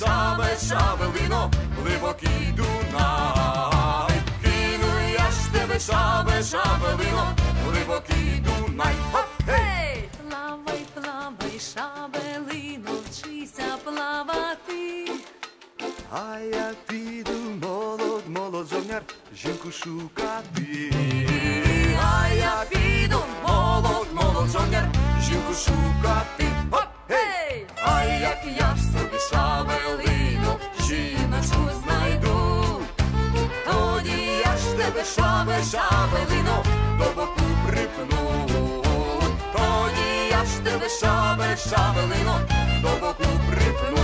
шабе, шабелино, глибокий Дунай. Кину я ж тебе шабе, шабелино, глибокий Дунай. Гей! Плавай, плавай, шабелино, вчися плавати. А я піду молод, молод жовняр, жінку шукати. Я ж собі шавелину, жіночку знайду. Тоді я ж тебе шабе, шабелино, до боку припну. Тоді я ж тебе шабе, шабелино, до боку припну.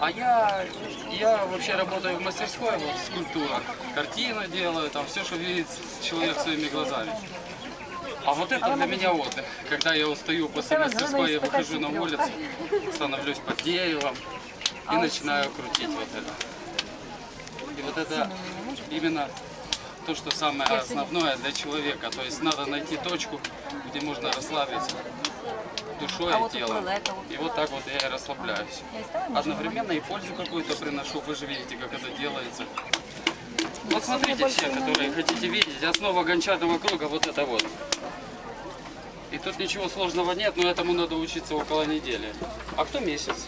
А я, я вообще работаю в мастерской, вот скульптура. Картины делаю, там все, что видит человек своими глазами. А вот это для меня отдых. Когда я устаю после мастерской, я выхожу на улицу, становлюсь под деревом и начинаю крутить вот это. И вот это именно то, что самое основное для человека. То есть надо найти точку, где можно расслабиться душой и телом. И вот так вот я и расслабляюсь. Одновременно и пользу какую-то приношу. Вы же видите, как это делается. Вот смотрите все, которые хотите видеть. Основа гончарного круга вот это вот. И тут ничего сложного нет, но этому надо учиться около недели. А кто месяц?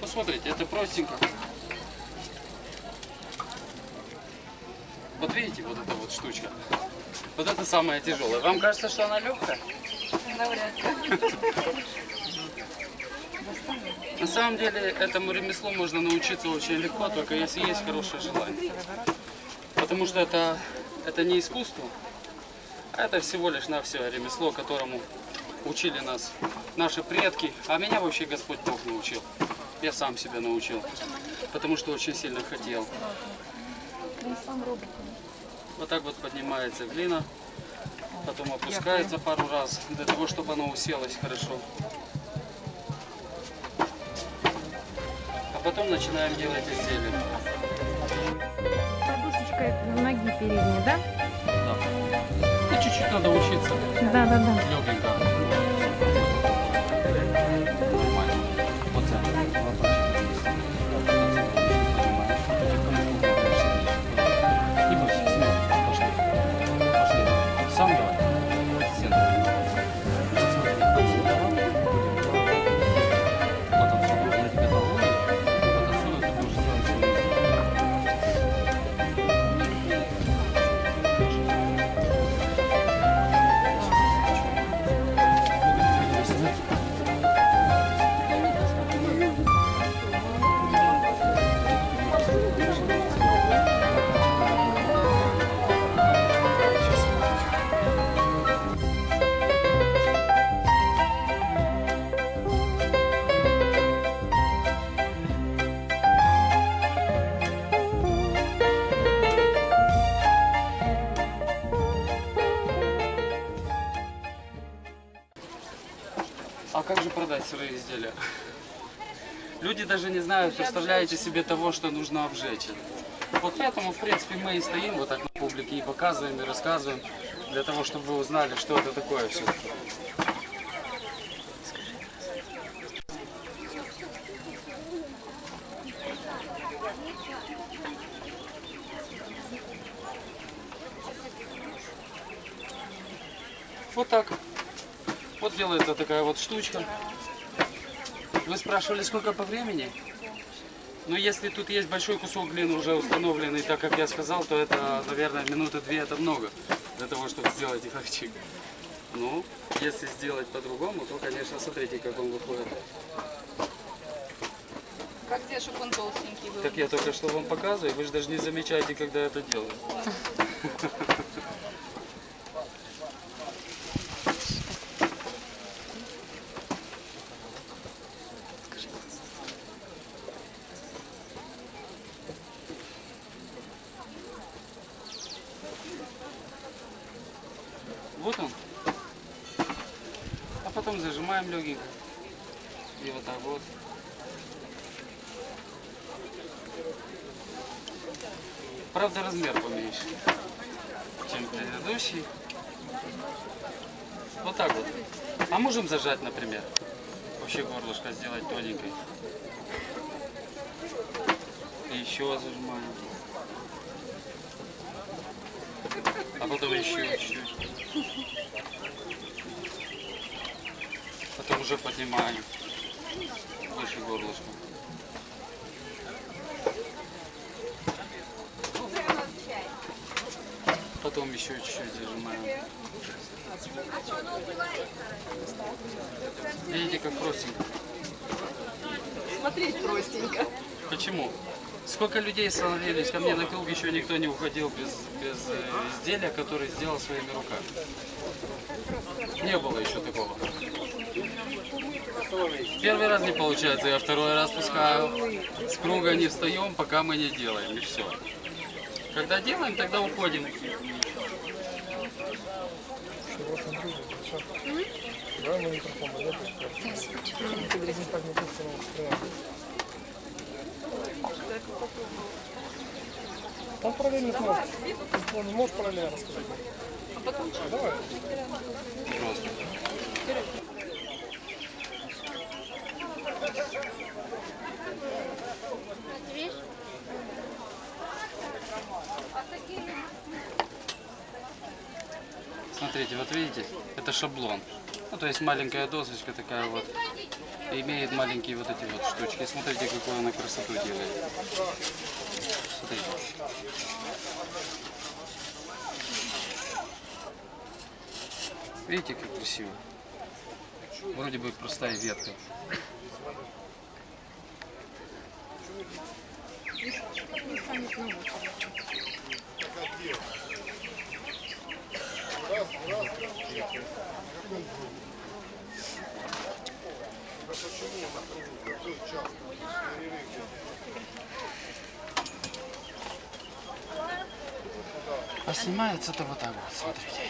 Посмотрите, это простенько. Вот видите, вот эта вот штучка. Вот это самое тяжелое. Вам кажется, что она легкая? На самом деле этому ремеслу можно научиться очень легко, только если есть хорошее желание. Потому что это, это не искусство, а это всего лишь навсего ремесло, которому учили нас наши предки, а меня вообще Господь Бог научил. Я сам себя научил, потому что очень сильно хотел. Вот так вот поднимается глина, потом опускается пару раз, для того, чтобы она уселась хорошо. А потом начинаем делать изделие. Подушечкой ноги передней, да? Ну, чуть-чуть надо учиться. Да, да, да. Легенько. Сырые изделия? Люди даже не знают, представляете себе того, что нужно обжечь. Вот поэтому, в принципе, мы и стоим вот так на публике и показываем, и рассказываем, для того, чтобы вы узнали, что это такое все. Вот так. Вот делается такая вот штучка. Вы спрашивали, сколько по времени? Ну, если тут есть большой кусок глины уже установленный, так как я сказал, то это, наверное, минуты две это много для того, чтобы сделать эффектик. Ну, если сделать по-другому, то, конечно, смотрите, как он выходит. Как сделать, чтобы он толстенький был? Так я только что вам показываю, вы же даже не замечаете, когда это делаю. Вот он. Зажимаем легенько. И вот так вот. Правда, размер поменьше, чем предыдущий. Вот так вот. А можем зажать, например. Вообще горлышко сделать тоненькой. И еще зажимаем. А потом еще чуть-чуть. Потом уже поднимаем выше горлышко. Потом еще чуть-чуть зажимаем. Видите, как простенько. Смотреть простенько. Почему? Сколько людей становились ко мне на круг, еще никто не уходил без, без э, изделия, которое сделал своими руками. Не было еще такого. Первый раз не получается, я второй раз пускаю. С круга не встаем, пока мы не делаем, и все. Когда делаем, тогда уходим. Давай на микрофон, да? Ты не так не пустим, Там параллельно сможешь. Он можешь параллельно рассказать. Давай. Просто. Смотрите, вот видите, это шаблон. Ну, то есть маленькая досочка такая вот. Имеет маленькие вот эти вот штучки. Смотрите, какую она красоту делает. Смотрите. Видите, как красиво? Вроде бы простая ветка. А снимается-то вот так вот, смотрите.